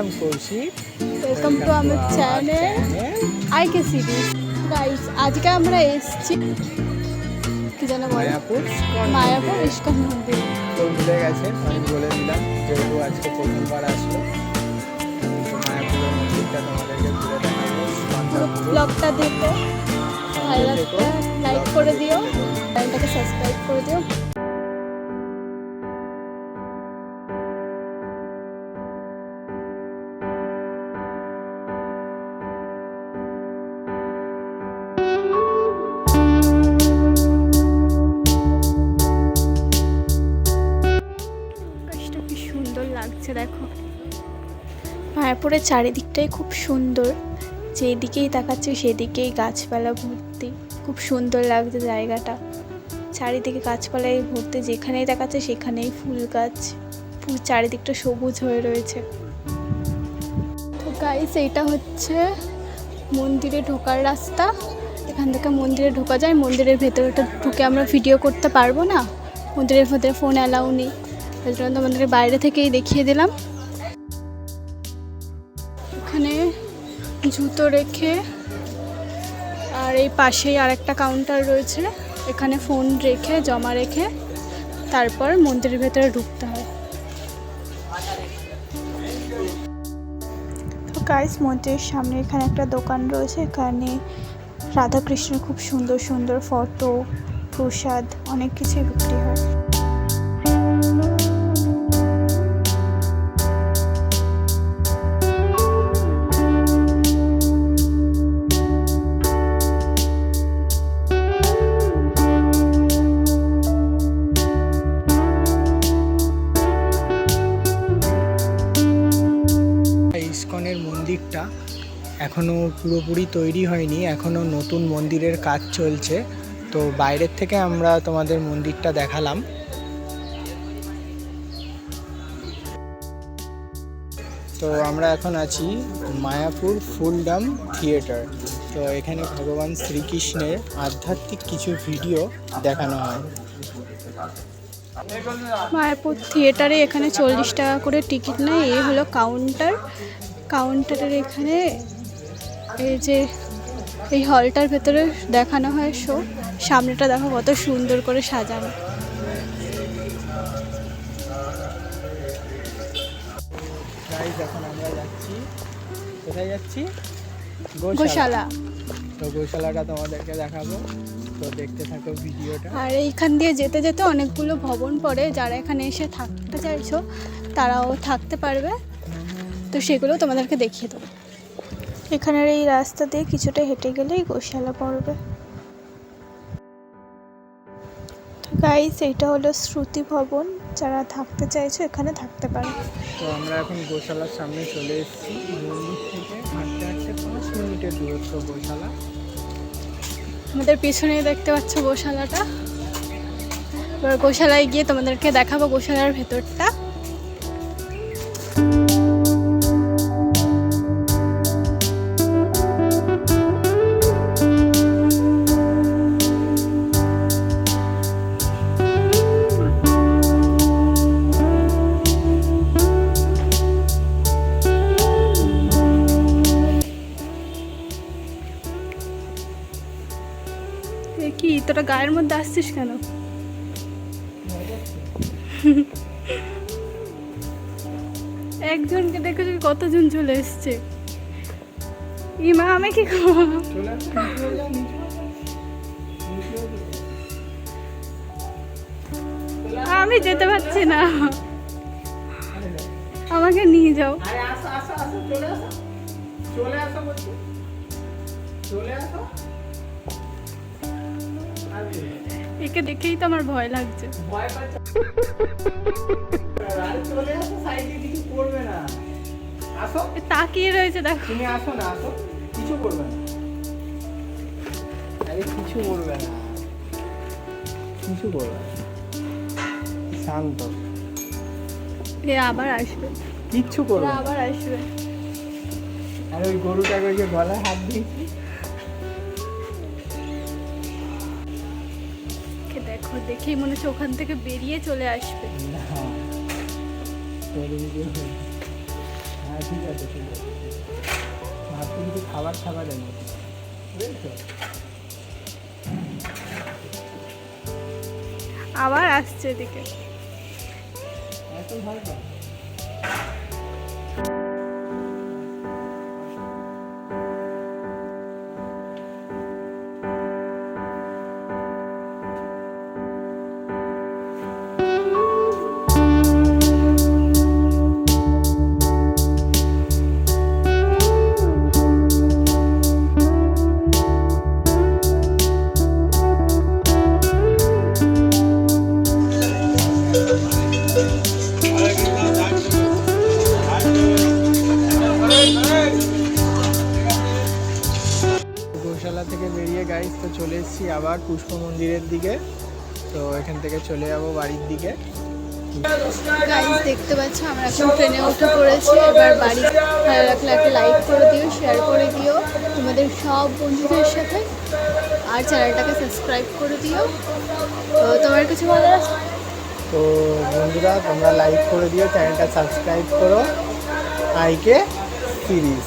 am Koushik welcome to আমার channel আইকে series guys আজকে আমরা এসেছি কি বলো? মায়াপুর মায়াপুর ইস্কন মন্দির। তো ভুলে গেছে আমি বলে দিলাম যেহেতু আজকে প্রথমবার আসলো মায়াপুরের মন্দিরটা তোমাদেরকে ঘুরে দেখাবো ব্লগটা দেখো ভালো লাগলে লাইক করে দিও চ্যানেলটাকে সাবস্ক্রাইব করে দিও। কি সুন্দর লাগছে, দেখো। মায়াপুরের চারিদিকটাই খুব সুন্দর। যেদিকেই তাকাচ্ছি সেদিকেই গাছপালা ভর্তি। খুব সুন্দর লাগছে জায়গাটা। চারিদিকে গাছপালায় ভর্তি, যেখানেই তাকাচ্ছে সেখানেই ফুল গাছ। পুরো চারিদিকটা সবুজ হয়ে রয়েছে। তো গাইস এইটা হচ্ছে মন্দিরে ঢোকার রাস্তা। এখান থেকে মন্দিরে ঢোকা যায়। মন্দিরের ভেতরটা ঢুকে আমরা ভিডিও করতে পারব না। মন্দিরের ভেতরে ফোন অ্যালাউ নেই। ওই জন্য তোমাদেরকে বাইরে থেকেই দেখিয়ে দিলাম। এখানে জুতো রেখে আর এই পাশেই আরেকটা কাউন্টার রয়েছে। এখানে ফোন রেখে, জমা রেখে তারপর মন্দিরের ভেতরে ঢুকতে হয়। তো গাইস মন্দিরের সামনে এখানে একটা দোকান রয়েছে। এখানে রাধাকৃষ্ণের খুব সুন্দর সুন্দর ফটো প্রসাদ, অনেক কিছুই বিক্রি হয়। এখনও পুরোপুরি তৈরি হয়নি এখনও নতুন মন্দিরের কাজ চলছে। তো বাইরের থেকে আমরা তোমাদের মন্দিরটা দেখালাম। তো আমরা এখন আছি মায়াপুর ফুলডাম থিয়েটার। তো এখানে ভগবান শ্রীকৃষ্ণের আধ্যাত্মিক কিছু ভিডিও দেখানো হয়। মায়াপুর থিয়েটারে এখানে চল্লিশ টাকা করে টিকিট নেয়, এই হলো কাউন্টার। কাউন্টারের এখানে এই যে এই হলটার ভেতরে দেখানো হয় শো সামনেটা দেখো কত সুন্দর করে সাজানো। এখন আমরা যাচ্ছি। কোথায় যাচ্ছি? গোশালা। তো গোশালাটা তোমাদেরকে দেখাবো। তো দেখতে থাকো ভিডিওটা। আর এইখান দিয়ে যেতে যেতে অনেকগুলো ভবন পড়ে যারা এখানে এসে থাকতে চাইছো তারাও থাকতে পারবে। তো সেগুলো তোমাদেরকে দেখিয়ে দেবো। এখানের এই রাস্তা দিয়ে কিছুটা হেঁটে গেলেই গোশালা পড়বে। তো গাইস এইটা হলো শ্রুতি ভবন। যারা থাকতে চাইছো এখানে থাকতে পারে। তো আমরা এখন গোশালার সামনে চলে এসেছি। মন্দির থেকে হাঁটতে হাঁটতে পাঁচ মিনিটের দূরত্ব গোশালা। আমাদের পিছনেই দেখতে পাচ্ছ গোশালাটা। এবার গোশালায় গিয়ে তোমাদেরকে দেখাবো গোশালার ভেতরটা। তোরা গায়ের মধ্যে আসছিস কেন? একজনকে দেখে যদি কতজন চলে এসছে? ইমা, আমি কি। আমি যেতে পারছি না। আমাকে নিয়ে যাও। চলে আসো। চলে আসো। একে দেখেই তো আমার ভয় লাগছে। ভয় পাচ্ছে চলে আসো সাইডে কিছু করবে না আসো তাকিয়ে রয়েছে দেখো। তুমি আসো না আসো। কিছু করবে না। আরে কিছু করবে না। কিছু করবে না। শান্ত। এ আবার আসবে। কিচ্ছু করবে আবার আসবে। আর ওই গরুটাকে ওই গলায় হাত দিয়েছি। দেখেই মনে হচ্ছে ওখান থেকে বেরিয়ে চলে আসবে। হ্যাঁ ঠিক আছে ঠিক আছে। ভাবছি কিছু খাবার খাবার এনে বুঝেছ? আবার আসছে এদিকে। এত ভালো। তো আবার পুষ্প মন্দিরের দিকে। তো এখান থেকে চলে যাব বাড়ির দিকে। গাইজ দেখতে পাচ্ছ আমরা এখন ট্রেনে উঠে পড়েছি। এবার বাড়ি ভালো লাগলে একটা লাইক করে দিও শেয়ার করে দিও। তোমাদের সব বন্ধুদের সাথে। আর চ্যানেলটাকে সাবস্ক্রাইব করে দিও। তো তোমার কিছু বলার আছে তো বন্ধুরা তোমরা লাইক করে দিও চ্যানেলটা সাবস্ক্রাইব করো। আইকে সিরিজ।